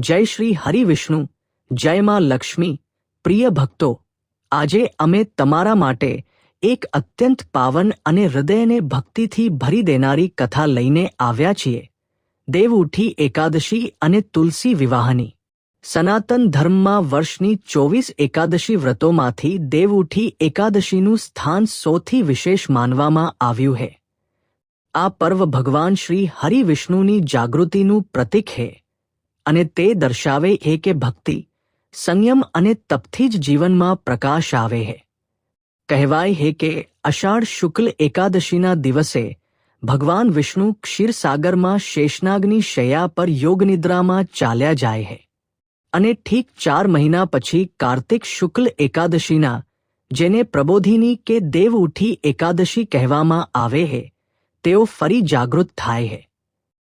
જય શ્રી હરિવિષ્ણુ, જય માં લક્ષ્મી, પ્રિય ભક્તો, આજે અમે તમારા માટે એક અત્યંત પાવન અને હૃદયને ભક્તિથી ભરી દેનારી કથા લઈને આવ્યા છીએ. દેવઉઠી એકાદશી અને તુલસી વિવાહની. સનાતન ધર્મમાં વર્ષની ચોવીસ એકાદશી વ્રતોમાંથી દેવઉઠી એકાદશીનું સ્થાન સૌથી વિશેષ માનવામાં આવ્યું છે. આ પર્વ ભગવાન શ્રી હરિવિષ્ણુની જાગૃતિનું પ્રતીક છે. અને તે દર્શાવે છે કે ભક્તિ સંયમ અને તપથી જ જીવનમાં પ્રકાશ આવે છે કહેવાય છે કે અષાઢ શુક્લ એકાદશીના દિવસે ભગવાન વિષ્ણુ ક્ષીરસાગરમાં શેષનાગની શૈયા પર યોગનિદ્રામાં ચાલ્યા જાય છે અને ઠીક ચાર મહિના પછી કાર્તિક શુક્લ એકાદશીના, જેને પ્રબોધિની કે દેવ ઉઠી એકાદશી કહેવામાં આવે છે તેઓ ફરી જાગૃત થાય છે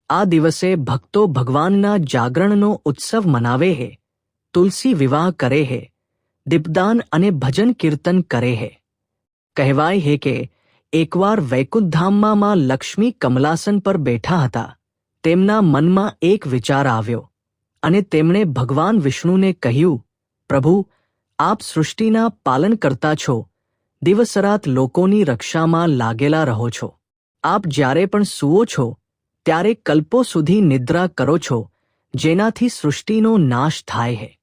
આ દિવસે ભક્તો ભગવાનના જાગરણનો ઉત્સવ મનાવે હે, તુલસી વિવાહ કરે હે, દીપદાન અને ભજન કીર્તન કરે હે. કહેવાય હે કે, એકવાર વૈકુંઠધામમાં માં લક્ષ્મી કમલાસન પર બેઠા હતા, તેમના મનમાં એક વિચાર આવ્યો, અને તેમણે ભગવાન વિષ્ણુને કહ્યું, પ્રભુ, આપ સૃષ્ટિના પાલન કરતા છો, દિવસરાત લોકોની રક્ષામાં લાગેલા રહો છો. આપ જ્યારે પણ સૂવો છો ત્યારે કલ્પો સુધી નિદ્રા કરો છો, જેનાથી સૃષ્ટિનો નાશ થાય છે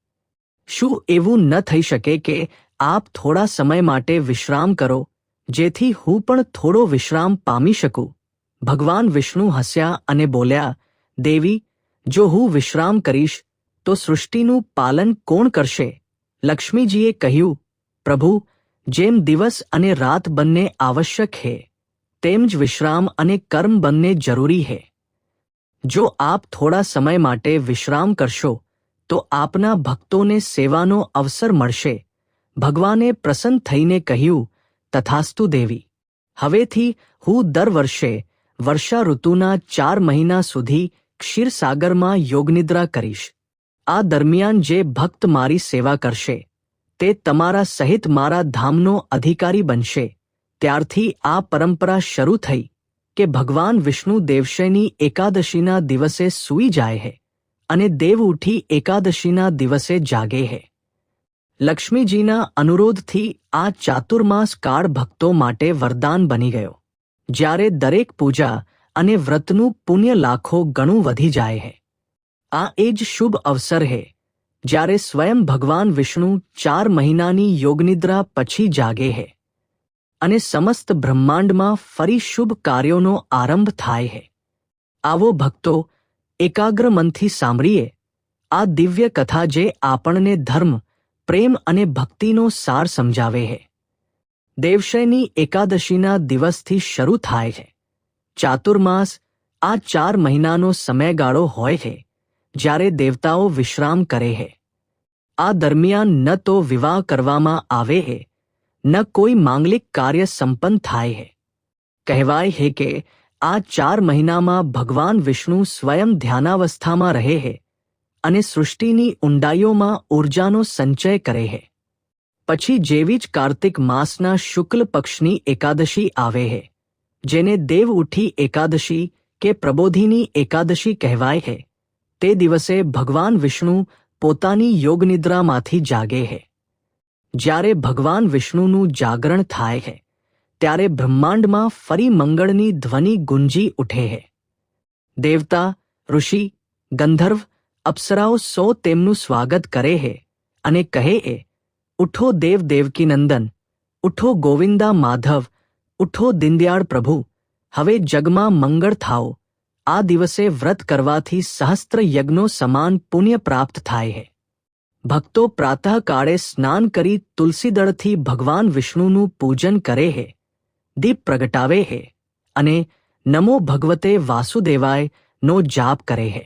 શું એવું ન થઈ શકે કે આપ થોડા સમય માટે વિશ્રામ કરો, જેથી હું પણ થોડો વિશ્રામ પામી શકું? ભગવાન વિષ્ણુ હસ્યા અને બોલ્યા, દેવી, જો હું વિશ્રામ કરીશ, તો સૃષ્ટિનું પાલન કોણ કરશે? લક્ષ્મીજીએ કહ્યું, પ્રભુ, જેમ દિવસ અને રાત બંને આવશ્યક છે તેમ જ વિશ્રામ અને કર્મ બંને જરૂરી છે જો આપ થોડા સમય માટે વિશ્રામ કરશો, તો આપના ભક્તોને સેવાનો અવસર મળશે. ભગવાને પ્રસન્ન થઈને કહ્યું, તથાસ્તુ દેવી, હવેથી હું દર વર્ષે વર્ષા ઋતુના ચાર મહિના સુધી ક્ષીરસાગરમાં યોગનિદ્રા કરીશ. આ દરમિયાન જે ભક્ત મારી સેવા કરશે, તે તમારા સહિત મારા ધામનો અધિકારી બનશે. ત્યારથી આ પરંપરા શરૂ થઈ. કે ભગવાન વિષ્ણુ દેવશયની એકાદશીના દિવસે સૂઈ જાય છે અને દેવ ઉઠી એકાદશીના દિવસે જાગે છે લક્ષ્મીજીના અનુરોધથી આ ચાતુર્માસ કાળ ભક્તો માટે વરદાન બની ગયો. જ્યારે દરેક પૂજા અને વ્રતનું પુણ્ય લાખો ગણું વધી જાય છે આ એ જ શુભ અવસર છે જ્યારે સ્વયં ભગવાન વિષ્ણુ ચાર મહિનાની યોગનિદ્રા પછી જાગે છે અને સમસ્ત બ્રહ્માંડમાં ફરી શુભ કાર્યોનો આરંભ થાય છે આવો ભક્તો, એકાગ્ર મનથી સાંભળીએ. આ દિવ્ય કથા જે આપણને ધર્મ, પ્રેમ અને ભક્તિનો સાર સમજાવે છે દેવશયની એકાદશીના દિવસથી શરૂ થાય છે ચાતુર્માસ, આ ચાર મહિનાનો સમયગાળો હોય છે જ્યારે દેવતાઓ વિશ્રામ કરે છે આ દરમિયાન ન તો વિવાહ કરવામાં આવે છે ન કોઈ માંગલિક કાર્ય સંપન્ન થાય છે કહેવાય છે કે આ ચાર મહિનામાં ભગવાન વિષ્ણુ સ્વયં ધ્યાનાવસ્થામાં રહે છે અને સૃષ્ટિની ઊંડાઈઓમાં ઊર્જાનો સંચય કરે છે પછી જેવી જ કાર્તિક માસના શુક્લ પક્ષની એકાદશી આવે છે જેને દેવ ઉઠી એકાદશી કે પ્રબોધિની એકાદશી કહેવાય છે તે દિવસે ભગવાન વિષ્ણુ પોતાની યોગનિદ્રામાંથી જાગે છે જ્યારે ભગવાન વિષ્ણુનું જાગરણ થાય છે ત્યારે બ્રહ્માંડમાં ફરી મંગળની ધ્વનિ ગુંજી ઉઠે છે દેવતા, ઋષિ, ગંધર્વ, અપ્સરાઓ સો તેમનું સ્વાગત કરે છે અને કહે એ, ઉઠો દેવ દેવકી નંદન ઉઠો ગોવિંદા માધવ, ઉઠો દિંદયાળ પ્રભુ, હવે જગમાં મંગળ થાઓ, આ દિવસે વ્રત કરવાથી સહસ્ત્ર યજ્ઞો સમાન પુણ્ય પ્રાપ્ત થાય છે ભક્તો પ્રાતઃકાળે સ્નાન કરી તુલસીદળથી ભગવાન વિષ્ણુનું પૂજન કરે છે દીપ પ્રગટાવે છે અને નમો ભગવતે વાસુદેવાય નો જાપ કરે છે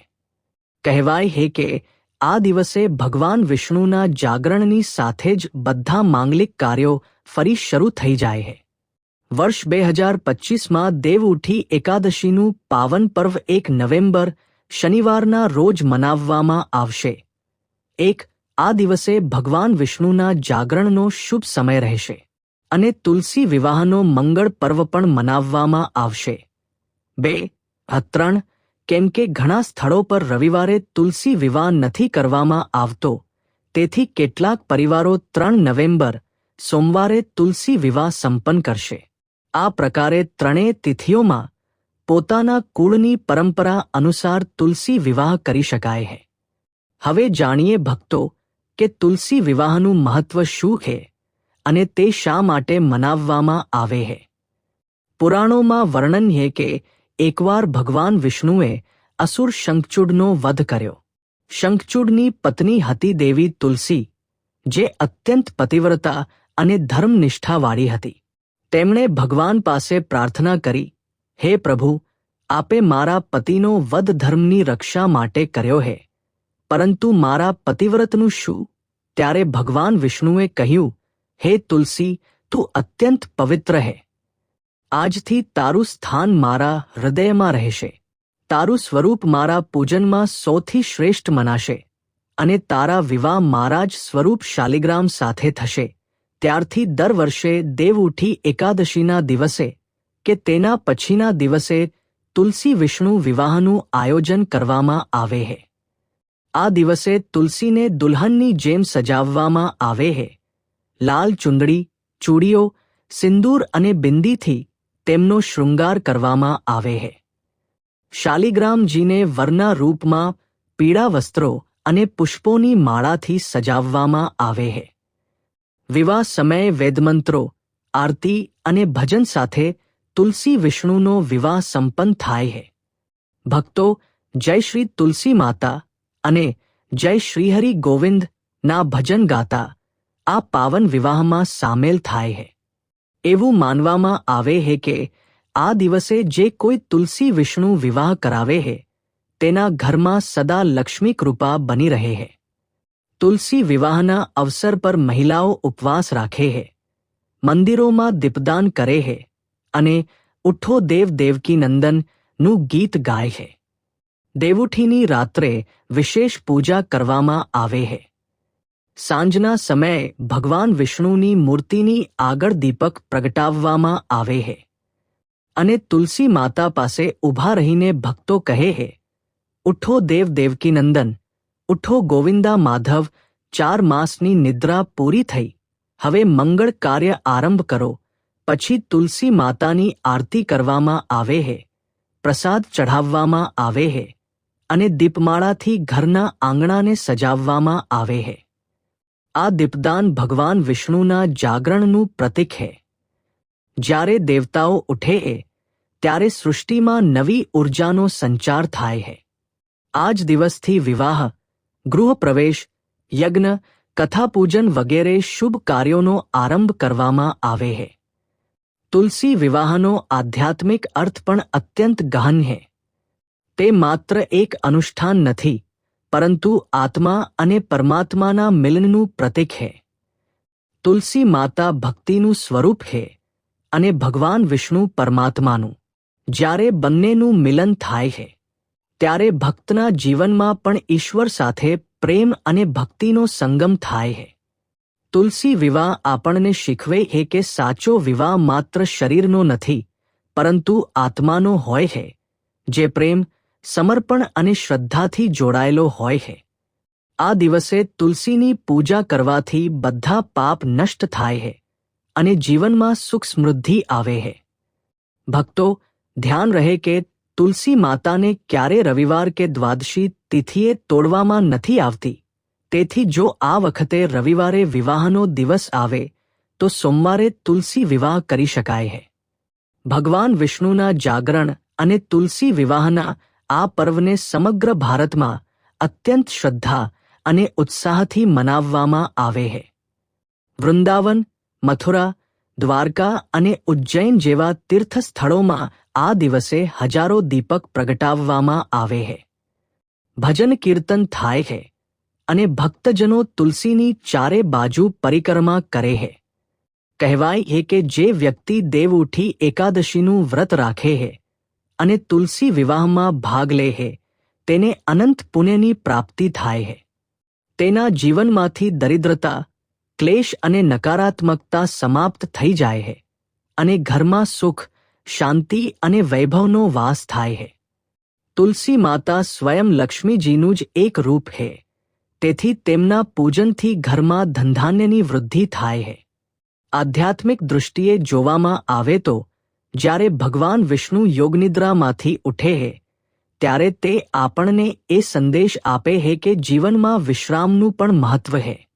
કહેવાય છે કે આ દિવસે ભગવાન વિષ્ણુના જાગરણની સાથે જ બધા માંગલિક કાર્યો ફરી શરૂ થઈ જાય છે વર્ષ બે હજાર પચીસમાં દેવ ઉઠી એકાદશીનું પાવન પર્વ એક નવેમ્બર શનિવારના રોજ મનાવવામાં આવશે. એક આ દિવસે ભગવાન વિષ્ણુના જાગરણનો શુભ સમય રહેશે અને તુલસી વિવાહનો મંગળ પર્વ પણ મનાવવામાં આવશે. બે ત્રણ કેમ કે ઘણા સ્થળો પર રવિવારે તુલસી વિવાહ નથી કરવામાં આવતો, તેથી કેટલાક પરિવારો ત્રણ નવેમ્બર, સોમવારે તુલસી વિવાહ સંપન્ન કરશે. આ પ્રકારે ત્રણેય તિથિઓમાં પોતાના કુળની પરંપરા અનુસાર તુલસી વિવાહ કરી શકાય છે હવે જાણીએ ભક્તો કે તુલસી વિવાહનું મહત્વ શું છે અને તે શા માટે મનાવવામાં આવે છે પુરાણોમાં વર્ણન છે કે એકવાર ભગવાન વિષ્ણુએ અસુર શંખચૂડનો વધ કર્યો. શંખચૂડની પત્ની હતી દેવી તુલસી, જે અત્યંત પતિવ્રતા અને ધર્મનિષ્ઠાવાળી હતી. તેમણે ભગવાન પાસે પ્રાર્થના કરી, હે પ્રભુ, આપે મારા પતિનો વધ ધર્મની રક્ષા માટે કર્યો હે. પરંતુ મારા પતિવ્રતનું શું? ત્યારે ભગવાન વિષ્ણુએ કહ્યું, હે તુલસી, તું અત્યંત પવિત્ર હે. આજથી તારું સ્થાન મારા હૃદયમાં રહેશે. તારું સ્વરૂપ મારા પૂજનમાં સૌથી શ્રેષ્ઠ મનાશે અને તારા વિવાહ મારા જ સ્વરૂપ શાલિગ્રામ સાથે થશે. ત્યારથી દર વર્ષે દેવ ઉઠી એકાદશીના દિવસે કે તેના પછીના દિવસે તુલસી વિષ્ણુ વિવાહનું આયોજન કરવામાં આવે છે આ દિવસે તુલસીને દુલ્હનની જેમ સજાવવામાં આવે છે લાલ ચુંદડી, ચૂડીઓ, સિંદૂર અને બિંદીથી તેમનો શૃંગાર કરવામાં આવે છે શાલિગ્રામજીને વરના રૂપમાં પીળા વસ્ત્રો અને પુષ્પોની માળાથી સજાવવામાં આવે છે વિવાહ સમયે વેદમંત્રો, આરતી અને ભજન સાથે તુલસી વિષ્ણુનો વિવાહ સંપન્ન થાય છે ભક્તો જય શ્રી તુલસી માતા અને જય શ્રીહરિ ગોવિંદ ના ભજન ગાતા આ પાવન વિવાહમાં સામેલ થાય છે એવું માનવામાં આવે છે કે આ દિવસે જે કોઈ તુલસી વિષ્ણુ વિવાહ કરાવે છે તેના ઘરમાં સદા લક્ષ્મી કૃપા બની રહે છે તુલસી વિવાહના અવસર પર મહિલાઓ ઉપવાસ રાખે છે મંદિરોમાં દીપદાન કરે છે અને ઉઠ્ઠો દેવ દેવકી નંદનનું ગીત ગાય છે દેવુઠીની રાત્રે વિશેષ પૂજા કરવામાં આવે છે સાંજના સમયે ભગવાન વિષ્ણુની મૂર્તિની આગળ દીપક પ્રગટાવવામાં આવે છે અને તુલસી માતા પાસે ઊભા રહીને ભક્તો કહે છે ઉઠો દેવ દેવકીનંદન, ઉઠો ગોવિંદા માધવ, ચાર માસની નિદ્રા પૂરી થઈ. હવે મંગળ કાર્ય આરંભ કરો, પછી તુલસી માતાની આરતી કરવામાં આવે છે પ્રસાદ ચઢાવવામાં આવે છે અને દીપમાળાથી ઘરના આંગણાને સજાવવામાં આવે છે આ દીપદાન ભગવાન વિષ્ણુના જાગરણનું પ્રતીક છે જ્યારે દેવતાઓ ઉઠે એ, ત્યારે સૃષ્ટિમાં નવી ઉર્જાનો સંચાર થાય છે આ જ દિવસથી વિવાહ, ગૃહપ્રવેશ, યજ્ઞ, કથાપૂજન વગેરે શુભ કાર્યોનો આરંભ કરવામાં આવે છે તુલસી વિવાહનો આધ્યાત્મિક અર્થ પણ અત્યંત ગહન છે તે માત્ર એક અનુષ્ઠાન નથી, પરંતુ આત્મા અને પરમાત્માના મિલનનું પ્રતીક છે તુલસી માતા ભક્તિનું સ્વરૂપ છે અને ભગવાન વિષ્ણુ પરમાત્માનું. જ્યારે બંનેનું મિલન થાય છે ત્યારે ભક્તના જીવનમાં પણ ઈશ્વર સાથે પ્રેમ અને ભક્તિનો સંગમ થાય છે તુલસી વિવાહ આપણને શીખવે છે કે સાચો વિવાહ માત્ર શરીરનો નથી, પરંતુ આત્માનો હોય છે જે પ્રેમ સમર્પણ અને શ્રદ્ધાથી જોડાયેલો હોય છે આ દિવસે તુલસીની પૂજા કરવાથી બધા પાપ નષ્ટ થાય છે અને જીવનમાં સુખ સમૃદ્ધિ આવે છે ભક્તો, ધ્યાન રહે કે તુલસી માતાને ક્યારે રવિવાર કે દ્વાદશી તિથિએ તોડવામાં નથી આવતી. તેથી જો આ વખતે રવિવારે વિવાહનો દિવસ આવે, તો સોમવારે તુલસી વિવાહ કરી શકાય છે ભગવાન વિષ્ણુના જાગરણ અને તુલસી વિવાહના આ પર્વને સમગ્ર ભારતમાં અત્યંત શ્રદ્ધા અને ઉત્સાહથી મનાવવામાં આવે છે વૃંદાવન, મથુરા, દ્વારકા અને ઉજ્જૈન જેવા તીર્થ સ્થળોમાં આ દિવસે હજારો દીપક પ્રગટાવવામાં આવે છે ભજન કીર્તન થાય છે અને ભક્તજનો તુલસીની ચારે બાજુ પરિક્રમા કરે છે કહેવાય છે કે જે વ્યક્તિ દેવ ઉઠી એકાદશીનું વ્રત રાખે છે અને તુલસી વિવાહમાં ભાગ લે છે તેને અનંત પુણ્યની પ્રાપ્તિ થાય છે તેના જીવનમાંથી દરિદ્રતા, ક્લેશ અને નકારાત્મકતા સમાપ્ત થઈ જાય છે અને ઘરમાં સુખ, શાંતિ અને વૈભવનો વાસ થાય છે તુલસી માતા સ્વયં લક્ષ્મીજીનું જ એક રૂપ હે. તેથી તેમના પૂજનથી ઘરમાં ધંધાન્યની વૃદ્ધિ થાય હે. આધ્યાત્મિક દૃષ્ટિએ જોવામાં આવે તો જ્યારે ભગવાન વિષ્ણુ યોગનિદ્રામાંથી ઉઠે હે, ત્યારે તે આપણને એ સંદેશ આપે હે કે જીવનમાં વિશ્રામનું પણ મહત્વ હે.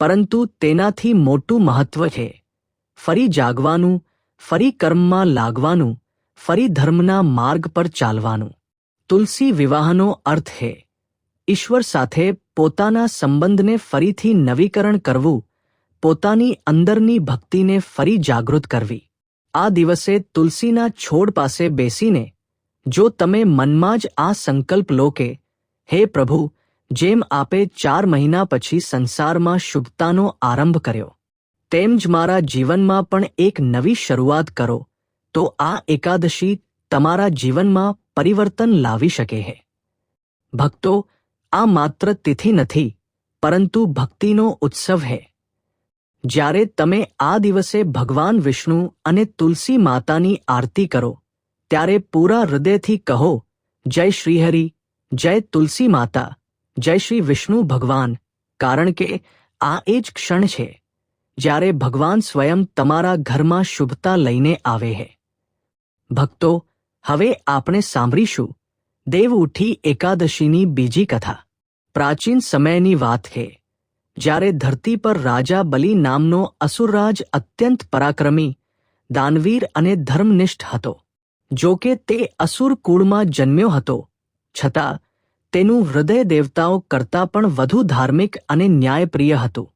પરંતુ તેનાથી મોટું મહત્વ છે. ફરી જાગવાનું, ફરી કર્મમાં લાગવાનું, ફરી ધર્મના માર્ગ પર ચાલવાનું. તુલસી વિવાહનો અર્થ હે. ઈશ્વર સાથે પોતાના સંબંધને ફરીથી નવીકરણ કરવું, પોતાની અંદરની ભક્તિને ફરી જાગૃત કરવી. આ દિવસે તુલસીના છોડ પાસે બેસીને જો તમે મનમાં જ આ સંકલ્પ લો કે, હે પ્રભુ, જેમ આપે ચાર મહિના પછી સંસારમાં શુભતાનો આરંભ કર્યો, તેમ જ મારા જીવનમાં પણ એક નવી શરૂઆત કરો, તો આ એકાદશી તમારા જીવનમાં પરિવર્તન લાવી શકે છે ભક્તો, આ માત્ર તિથિ નથી, પરંતુ ભક્તિનો ઉત્સવ છે જ્યારે તમે આ દિવસે ભગવાન વિષ્ણુ અને તુલસી માતાની આરતી કરો, ત્યારે પૂરા હૃદયથી કહો, જય શ્રીહરિ, જય તુલસી માતા, જય શ્રી વિષ્ણુ ભગવાન. કારણ કે આ એ જ ક્ષણ છે જ્યારે ભગવાન સ્વયં તમારા ઘરમાં શુભતા લઈને આવે છે ભક્તો, હવે આપણે સાંભળીશું દેવ ઉઠી એકાદશીની બીજી કથા. પ્રાચીન સમયની વાત છે જ્યારે ધરતી પર રાજા બલિ નામનો અસુરરાજ અત્યંત પરાક્રમી, દાનવીર અને ધર્મનિષ્ઠ હતો. જો કે તે અસુર કુળમાં જન્મ્યો હતો. છતાં, તેનું હૃદય દેવતાઓ કરતાં પણ વધુ ધાર્મિક અને ન્યાયપ્રિય હતું.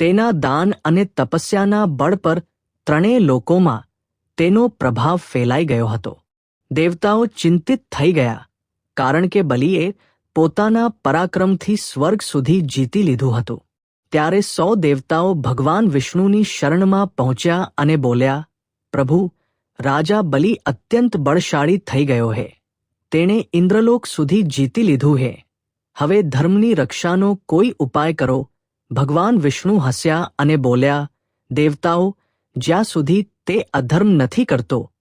તેના દાન અને તપસ્યાના બળ પર ત્રણેય લોકોમાં તેનો પ્રભાવ ફેલાઈ ગયો હતો. દેવતાઓ ચિંતિત થઈ ગયા, કારણ કે બલિએ પોતાના પરાક્રમથી સ્વર્ગ સુધી જીતી લીધું હતું. ત્યારે સો દેવતાઓ ભગવાન વિષ્ણુની શરણમાં પહોંચ્યા અને બોલ્યા, પ્રભુ, રાજા બલિ અત્યંત બળશાળી થઈ ગયો હે. તેણે ઇન્દ્રલોક સુધી જીતી લીધું હે. હવે ધર્મની રક્ષાનો કોઈ ઉપાય કરો. ભગવાન વિષ્ણુ હસ્યા અને બોલ્યા, દેવતાઓ, જ્યાં સુધી તે અધર્મ નથી કરતો,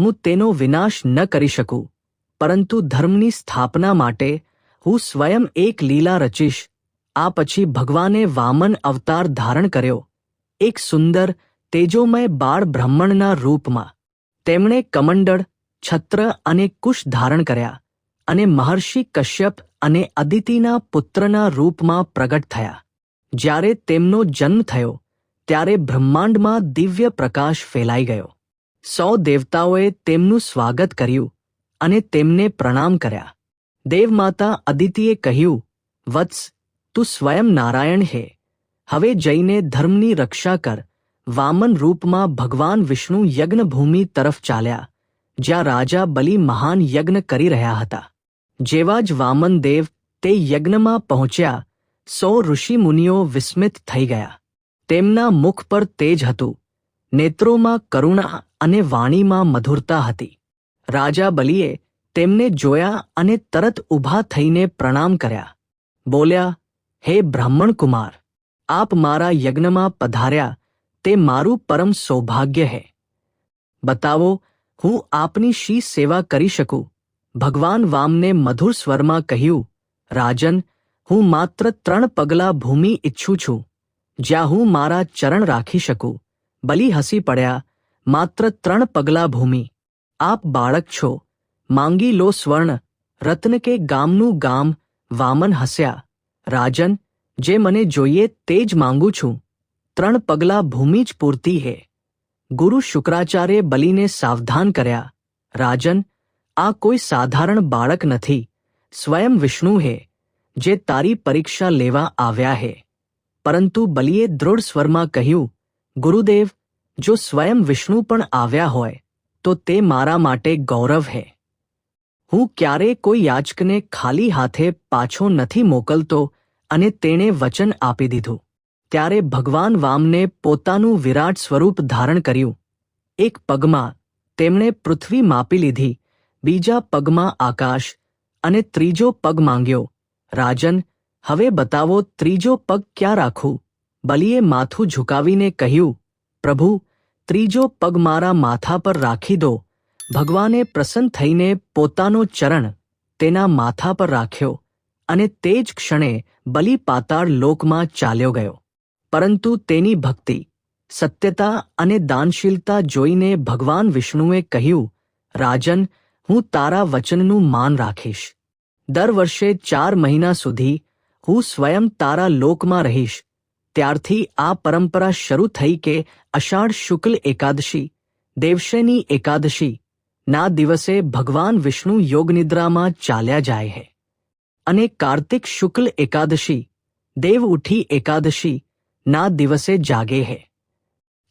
હું તેનો વિનાશ ન કરી શકું. પરંતુ ધર્મની સ્થાપના માટે હું સ્વયં એક લીલા રચીશ. આ પછી ભગવાને વામન અવતાર ધારણ કર્યો. એક સુંદર, તેજોમય બાળ બ્રાહ્મણના રૂપમાં. તેમણે કમંડળ, છત્ર અને કુશ ધારણ કર્યા અને મહર્ષિ કશ્યપ અને અદિતિના પુત્રના રૂપમાં પ્રગટ થયા. જ્યારે તેમનો જન્મ થયો, ત્યારે બ્રહ્માંડમાં દિવ્ય પ્રકાશ ફેલાઈ ગયો. સો દેવતાઓએ તેમનું સ્વાગત કર્યું અને તેમને પ્રણામ કર્યા. દેવમાતા અદિતિએ કહ્યું, વત્સ તું સ્વયં નારાયણ હે. હવે જઈને ધર્મની રક્ષા કર. વામન રૂપમાં ભગવાન વિષ્ણુ યજ્ઞભૂમિ તરફ ચાલ્યા, જ્યાં રાજા બલિ મહાન યજ્ઞ કરી રહ્યા હતા. જેવા જ વામન દેવ તે યજ્ઞમાં પહોંચ્યા, સો ઋષિમુનિઓ વિસ્મિત થઈ ગયા. તેમના મુખ પર તેજ હતું. નેત્રોમાં કરુણા અને વાણીમાં મધુરતા હતી. રાજા બલિએ તેમને જોયા અને તરત ઊભા થઈને પ્રણામ કર્યા. બોલ્યા હે બ્રાહ્મણ કુમાર આપ મારા યજ્ઞમાં પધાર્યા તે મારું પરમ સૌભાગ્ય હે બતાવો હું આપની શી સેવા કરી શકું ભગવાન વામને મધુર સ્વરમાં કહ્યું રાજન હું માત્ર ત્રણ પગલા ભૂમિ ઈચ્છું છું જ્યાં હું મારા ચરણ રાખી શકું બલી હસી પડ્યા માત્ર ત્રણ પગલા ભૂમિ આપ બાળક છો માંગી લો સ્વર્ણ રત્ન કે ગામનું ગામ વામન હસ્યા રાજન, જે મને જોઈએ તે જ માંગુ છું. ત્રણ પગલાં ભૂમિ જ પૂરતી હે. ગુરુ શુક્રાચાર્ય બલીને સાવધાન કર્યા. રાજન, આ કોઈ સાધારણ બાળક નથી. સ્વયં વિષ્ણુ હે, જે તારી પરીક્ષા લેવા આવ્યા હે. પરંતુ બલીએ દૃઢ સ્વરમાં કહ્યું, ગુરુદેવ, જો સ્વયં વિષ્ણુ પણ આવ્યા હોય, તો તે મારા માટે ગૌરવ હે. હું ક્યારે કોઈ યાચકને ખાલી હાથે પાછો નથી મોકલતો અને તેણે વચન આપી દીધું. ત્યારે ભગવાન વામને પોતાનું વિરાટ સ્વરૂપ ધારણ કર્યું. એક પગમાં તેમણે પૃથ્વી માપી લીધી, બીજા પગમાં આકાશ, અને ત્રીજો પગ માંગ્યો. રાજન, હવે બતાવો ત્રીજો પગ ક્યાં રાખું? બલિએ માથું ઝુકાવીને કહ્યું, પ્રભુ, ત્રીજો પગ મારા માથા પર રાખી દો. ભગવાને પ્રસન્ન થઈને પોતાનો ચરણ તેના માથા પર રાખ્યો. અને તે જ ક્ષણે બલિ પાતાળ લોકમાં ચાલ્યો ગયો. પરંતુ તેની ભક્તિ, સત્યતા અને દાનશીલતા જોઈને ભગવાન વિષ્ણુએ કહ્યું, રાજન, હું તારા વચનનું માન રાખીશ. દર વર્ષે ચાર મહિના સુધી હું સ્વયં તારા લોકમાં રહીશ. ત્યારથી આ પરંપરા શરૂ થઈ કે અષાઢ શુક્લ એકાદશી, દેવશેની એકાદશી, ના દિવસે ભગવાન વિષ્ણુ યોગનિદ્રામાં ચાલ્યા જાય છે અને કાર્તિક શુક્લ એકાદશી, દેવ ઉઠી એકાદશી, ના દિવસે જાગે હે.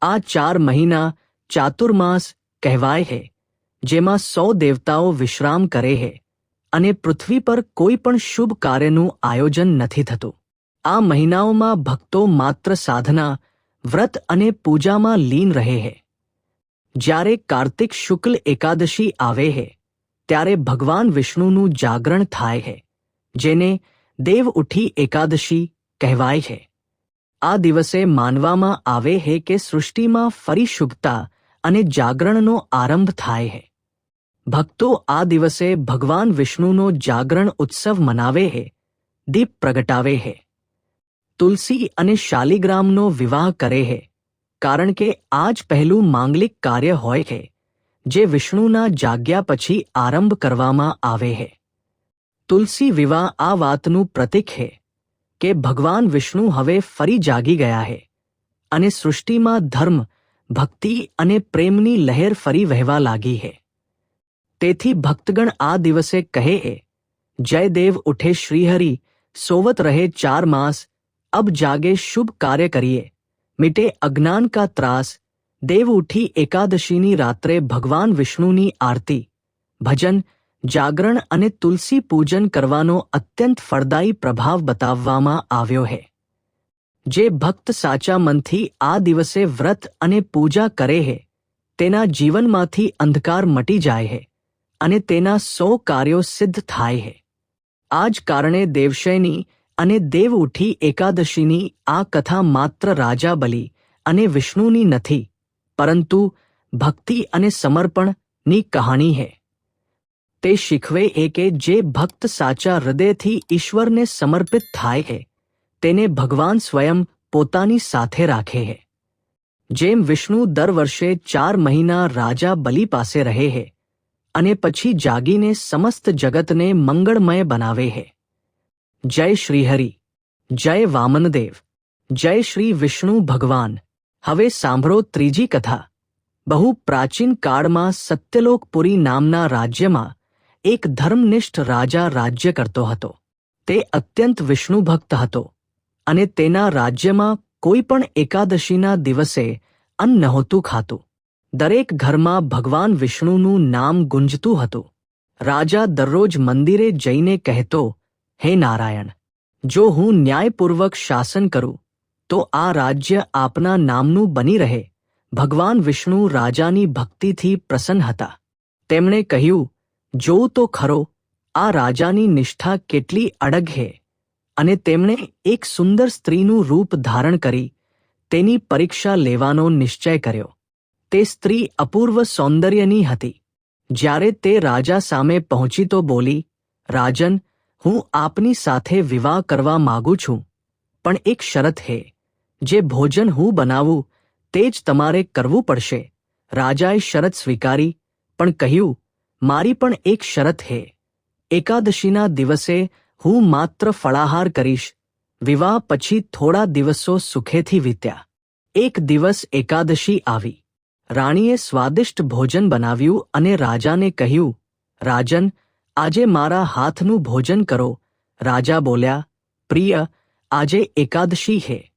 આ ચાર મહિના ચાતુર્માસ કહેવાય હે, જેમાં સો દેવતાઓ વિશ્રામ કરે હે અને પૃથ્વી પર કોઈ પણ શુભ કાર્યનું આયોજન નથી થતું. આ મહિનાઓમાં ભક્તો માત્ર સાધના, વ્રત અને પૂજામાં લીન રહે હે. જ્યારે કાર્તિક શુક્લ એકાદશી આવે હે, ત્યારે ભગવાન વિષ્ણુનું જાગરણ થાય હે. જેને દેવ ઉઠી એકાદશી કહેવાય છે. આ દિવસે માનવામાં આવે છે કે સૃષ્ટિમાં ફરી શુભતા અને જાગરણનો આરંભ થાય છે ભક્તો આ દિવસે ભગવાન વિષ્ણુનો જાગરણ ઉત્સવ મનાવે છે દીપ પ્રગટાવે છે તુલસી અને શાલિગ્રામનો વિવાહ કરે છે કારણ કે આ જ પહેલું માંગલિક કાર્ય હોય છે, જે વિષ્ણુના જાગ્યા પછી આરંભ કરવામાં આવે છે તુલસી વિવાહ આ વાતનું પ્રતીક છે કે ભગવાન વિષ્ણુ હવે ફરી જાગી ગયા છે અને સૃષ્ટિમાં ધર્મ, ભક્તિ અને પ્રેમની લહેર ફરી વહેવા લાગી છે તેથી ભક્તગણ આ દિવસે કહે હે જય દેવ ઉઠે શ્રીહરિ, સોવત રહે ચાર માસ, અબ જાગે શુભ કાર્ય કરીએ, મિટે અજ્ઞાન કા ત્રાસ, દેવ ઉઠી એકાદશીની રાત્રે ભગવાન વિષ્ણુની આરતી, ભજન જાગરણ અને તુલસી પૂજન કરવાનો અત્યંત ફળદાયી પ્રભાવ બતાવવામાં આવ્યો છે. જે ભક્ત સાચા મનથી આ દિવસે વ્રત અને પૂજા કરે છે, તેના જીવનમાંથી અંધકાર મટી જાય છે અને તેના સો કાર્યો સિદ્ધ થાય છે. આ જ કારણે દેવશયની અને દેવ ઉઠી એકાદશીની આ કથા માત્ર રાજા બલી અને વિષ્ણુની નથી, પરંતુ ભક્તિ અને સમર્પણની કહાણી છે. તે શીખવે એ કે જે ભક્ત સાચા હૃદયથી ઈશ્વરને સમર્પિત થાય છે, તેને ભગવાન સ્વયં પોતાની સાથે રાખે છે. જેમ વિષ્ણુ દર વર્ષે ચાર મહિના રાજા બલિ પાસે રહે છે અને પછી જાગીને સમસ્ત જગતને મંગળમય બનાવે છે. જય શ્રીહરિ, જય વામનદેવ, જય શ્રી વિષ્ણુ ભગવાન. હવે સાંભળો ત્રીજી કથા. બહુ પ્રાચીન કાળમાં સત્યલોકપુરી નામના રાજ્યમાં એક ધર્મનિષ્ઠ રાજા રાજ્ય કરતો હતો. તે અત્યંત વિષ્ણુ ભક્ત હતો અને તેના રાજ્યમાં કોઈ પણ એકાદશીના દિવસે અન્ન નહોતું ખાતું. દરેક ઘરમાં ભગવાન વિષ્ણુનું નામ ગુંજતું હતું. રાજા દરરોજ મંદિરે જઈને કહેતો, હે નારાયણ, જો હું ન્યાયપૂર્વક શાસન કરું, તો આ રાજ્ય આપના નામનું બની રહે. ભગવાન વિષ્ણુ રાજાની ભક્તિથી પ્રસન્ન હતા. તેમણે કહ્યું જોઉં તો ખરો, આ રાજાની નિષ્ઠા કેટલી અડગ હે. અને તેમણે એક સુંદર સ્ત્રીનું રૂપ ધારણ કરી, તેની પરીક્ષા લેવાનો નિશ્ચય કર્યો. તે સ્ત્રી અપૂર્વ સૌંદર્યની હતી. જ્યારે તે રાજા સામે પહોંચી તો બોલી, રાજન, હું આપની સાથે વિવાહ કરવા માગું છું, પણ એક શરત હે. જે ભોજન હું બનાવું, તે જ તમારે કરવું પડશે. રાજાએ શરત સ્વીકારી, પણ કહ્યું મારી પણ એક શરત હે. એકાદશીના દિવસે હું માત્ર ફળાહાર કરીશ. વિવાહ પછી થોડા દિવસો સુખેથી વીત્યા. એક દિવસ એકાદશી આવી. રાણીએ સ્વાદિષ્ટ ભોજન બનાવ્યું અને રાજાને કહ્યું, રાજન, આજે મારા હાથનું ભોજન કરો. રાજા બોલ્યા, પ્રિય, આજે એકાદશી હે.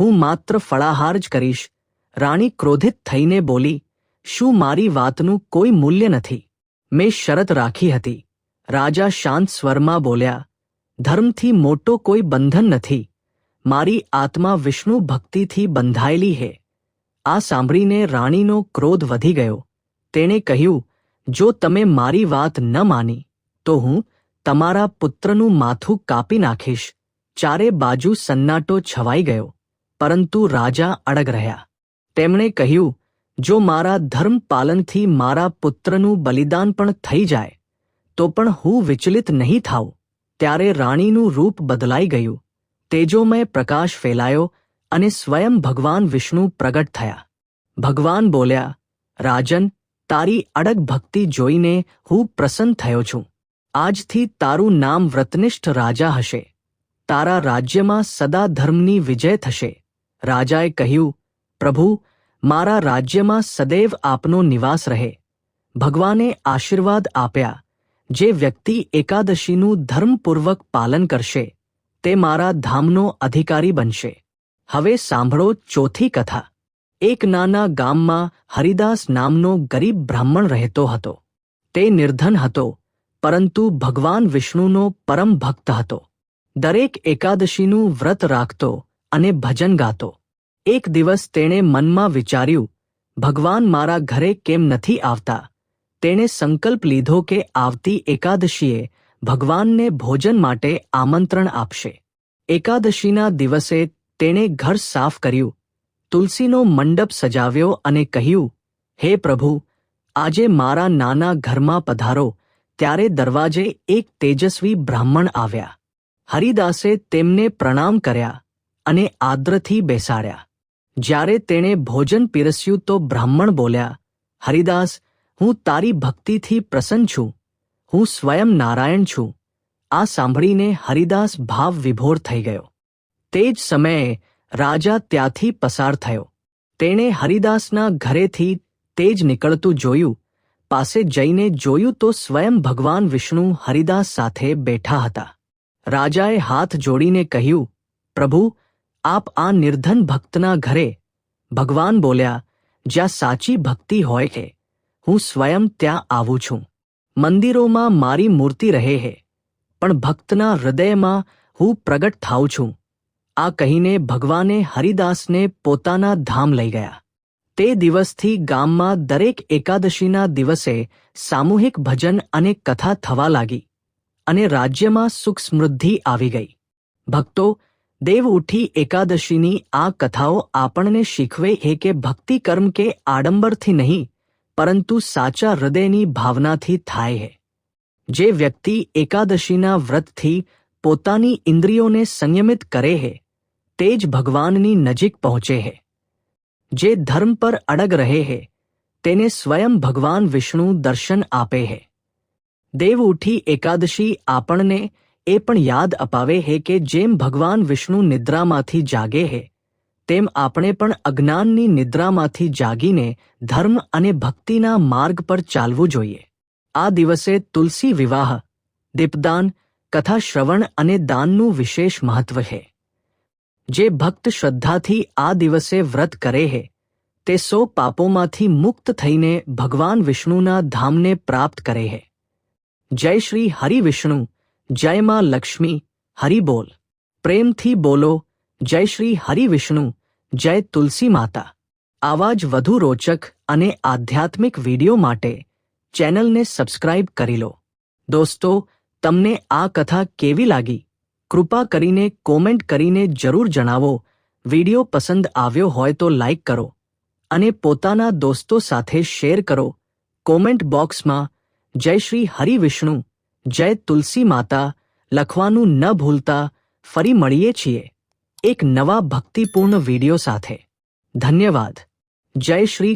હું માત્ર ફળાહાર જ કરીશ. રાણી ક્રોધિત થઈને બોલી, શું મારી વાતનું કોઈ મૂલ્ય નથી? મેં શરત રાખી હતી. રાજા શાંત સ્વરમાં બોલ્યા, ધર્મથી મોટો કોઈ બંધન નથી. મારી આત્મા વિષ્ણુ ભક્તિથી બંધાયેલી હે. આ સાંભળીને રાણીનો ક્રોધ વધી ગયો. તેણે કહ્યું, જો તમે મારી વાત ન માની, તો હું તમારા પુત્રનું માથું કાપી નાખીશ. ચારે બાજુ સન્નાટો છવાઈ ગયો, પરંતુ રાજા અડગ રહ્યા. તેમણે કહ્યું જો મારા ધર્મ પાલનથી મારા પુત્રનું બલિદાન પણ થઈ જાય, તો પણ હું વિચલિત નહીં થાઉં. ત્યારે રાણીનું રૂપ બદલાઈ ગયું. તેજોમય પ્રકાશ ફેલાયો અને સ્વયં ભગવાન વિષ્ણુ પ્રગટ થયા. ભગવાન બોલ્યા, રાજન, તારી અડગ ભક્તિ જોઈને હું પ્રસન્ન થયો છું. આજથી તારું નામ વ્રતનિષ્ઠ રાજા હશે. તારા રાજ્યમાં સદા ધર્મની વિજય થશે. રાજાએ કહ્યું, પ્રભુ મારા રાજ્યમાં સદૈવ આપનો નિવાસ રહે. ભગવાને આશીર્વાદ આપ્યા. જે વ્યક્તિ એકાદશીનું ધર્મપૂર્વક પાલન કરશે, તે મારા ધામનો અધિકારી બનશે. હવે સાંભળો ચોથી કથા. એક નાના ગામમાં હરિદાસ નામનો ગરીબ બ્રાહ્મણ રહેતો હતો. તે નિર્ધન હતો, પરંતુ ભગવાન વિષ્ણુનો પરમ ભક્ત હતો. દરેક એકાદશીનું વ્રત રાખતો અને ભજન ગાતો. એક દિવસ તેણે મનમાં વિચાર્યું, ભગવાન મારા ઘરે કેમ નથી આવતા? તેણે સંકલ્પ લીધો કે આવતી એકાદશીએ ભગવાનને ભોજન માટે આમંત્રણ આપશે. એકાદશીના દિવસે તેણે ઘર સાફ કર્યું, તુલસીનો મંડપ સજાવ્યો અને કહ્યું, હે પ્રભુ, આજે મારા નાના ઘરમાં પધારો, ત્યારે દરવાજે એક તેજસ્વી બ્રાહ્મણ આવ્યા. હરિદાસે તેમને પ્રણામ કર્યા અને આદ્રથી બેસાડ્યા. જ્યારે તેણે ભોજન પીરસ્યું તો બ્રાહ્મણ બોલ્યા, હરિદાસ, હું તારી ભક્તિથી પ્રસન્ન છું. હું સ્વયં નારાયણ છું. આ સાંભળીને હરિદાસ ભાવ વિભોર થઈ ગયો. તે જ સમયે રાજા ત્યાંથી પસાર થયો. તેણે હરિદાસના ઘરેથી તેજ નીકળતું જોયું. પાસે જઈને જોયું તો સ્વયં ભગવાન વિષ્ણુ હરિદાસ સાથે બેઠા હતા. રાજાએ હાથ જોડીને કહ્યું, પ્રભુ આપ આ નિર્ધન ભક્તના ઘરે ભગવાન બોલ્યા, જ્યાં સાચી ભક્તિ હોય છે હું સ્વયં ત્યાં આવું છું. મંદિરોમાં મારી મૂર્તિ રહે છે પણ ભક્તના હૃદયમાં હું પ્રગટ થાઉં છું. આ કહીને ભગવાને હરિદાસને પોતાના ધામ લઈ ગયા. તે દિવસથી ગામમાં દરેક એકાદશીના દિવસે સામૂહિક ભજન અને કથા થવા લાગી અને રાજ્યમાં સુખ સમૃદ્ધિ આવી ગઈ. ભક્તો દેવ ઉઠી એકાદશીની આ કથાઓ આપણને શીખવે છે કે ભક્તિ કર્મ કે આડંબરથી નહીં, પરંતુ સાચા હૃદયની ભાવનાથી થાય છે જે વ્યક્તિ એકાદશીના વ્રતથી પોતાની ઇન્દ્રિયોને સંયમિત કરે છે તે જ ભગવાનની નજીક પહોંચે છે જે ધર્મ પર અડગ રહે છે તેને સ્વયં ભગવાન વિષ્ણુ દર્શન આપે છે દેવ ઉઠી એકાદશી આપણને એ પણ યાદ અપાવે છે કે જેમ ભગવાન વિષ્ણુ નિદ્રામાંથી જાગે છે તેમ આપણે પણ અજ્ઞાનની નિદ્રામાંથી જાગીને ધર્મ અને ભક્તિના માર્ગ પર ચાલવું જોઈએ. આ દિવસે તુલસી વિવાહ, દીપદાન કથા શ્રવણ અને દાનનું વિશેષ મહત્વ છે જે ભક્ત શ્રદ્ધાથી આ દિવસે વ્રત કરે છે તે સો પાપોમાંથી મુક્ત થઈને ભગવાન વિષ્ણુના ધામને પ્રાપ્ત કરે છે જય શ્રી હરિ વિષ્ણુ જય માં લક્ષ્મી, હરિ બોલ. પ્રેમથી બોલો, જય શ્રી હરિ વિષ્ણુ, જય તુલસી માતા. આવા જ વધુ રોચક અને આધ્યાત્મિક વીડિયો માટે ચેનલને સબસ્ક્રાઇબ કરી લો. દોસ્તો, તમને આ કથા કેવી લાગી? કૃપા કરીને કોમેન્ટ કરીને જરૂર જણાવો. વિડિયો પસંદ આવ્યો હોય તો લાઇક કરો અને પોતાના દોસ્તો સાથે શેર કરો. કોમેન્ટ બોક્સમાં, જય શ્રી હરિ વિષ્ણુ જય તુલસી માતા લખવાનું ન ભૂલતા ફરી મળીએ છીએ એક નવા ભક્તિપૂર્ણ વીડિયો સાથે. ધન્યવાદ. જય શ્રી